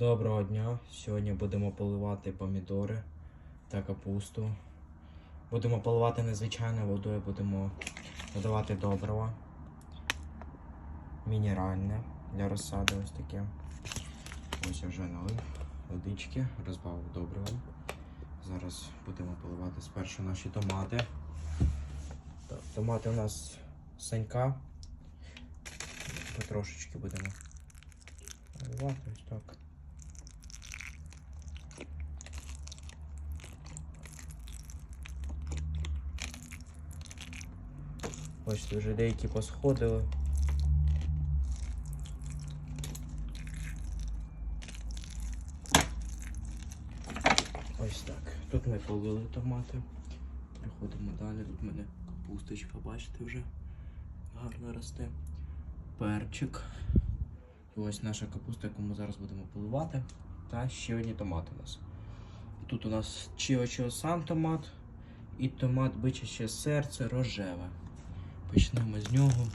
Доброго дня! Сьогодні будемо поливати помідори та капусту. Будемо поливати незвичайною водою, будемо додавати добрива. Мінеральне для розсади ось таке. Ось я вже налив водички, розбавив добривом. Зараз будемо поливати спершу наші томати. Томати у нас санька. Потрошечки будемо ось так. Бачите, вже деякі посходили. Ось так. Тут ми полили томати. Переходимо далі. Тут в мене капусточка, бачите, вже гарно росте. Перчик. І ось наша капуста, яку ми зараз будемо поливати. Та ще одні томати у нас. Тут у нас Чіо сам томат і томат бичаче серце рожеве. Почнемо з нього.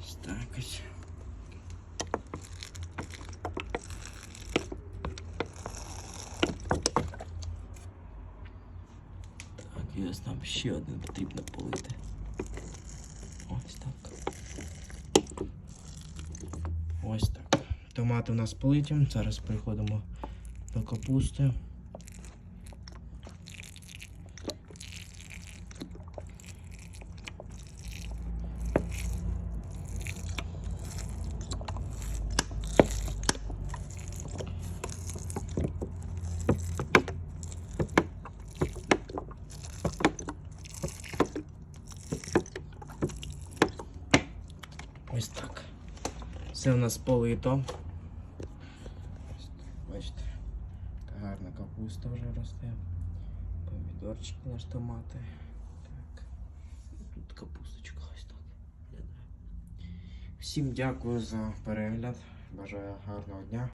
Ось Так ось. Так, і ось нам ще один потрібно полити. Ось так. Ось так. Томати у нас политі. Зараз переходимо до капусти. Ось так. Все у нас полито. Бачите, така гарна капуста вже росте. Помідорчики наш томати. Так. Тут капусточка ось так. Всім дякую за перегляд. Бажаю гарного дня.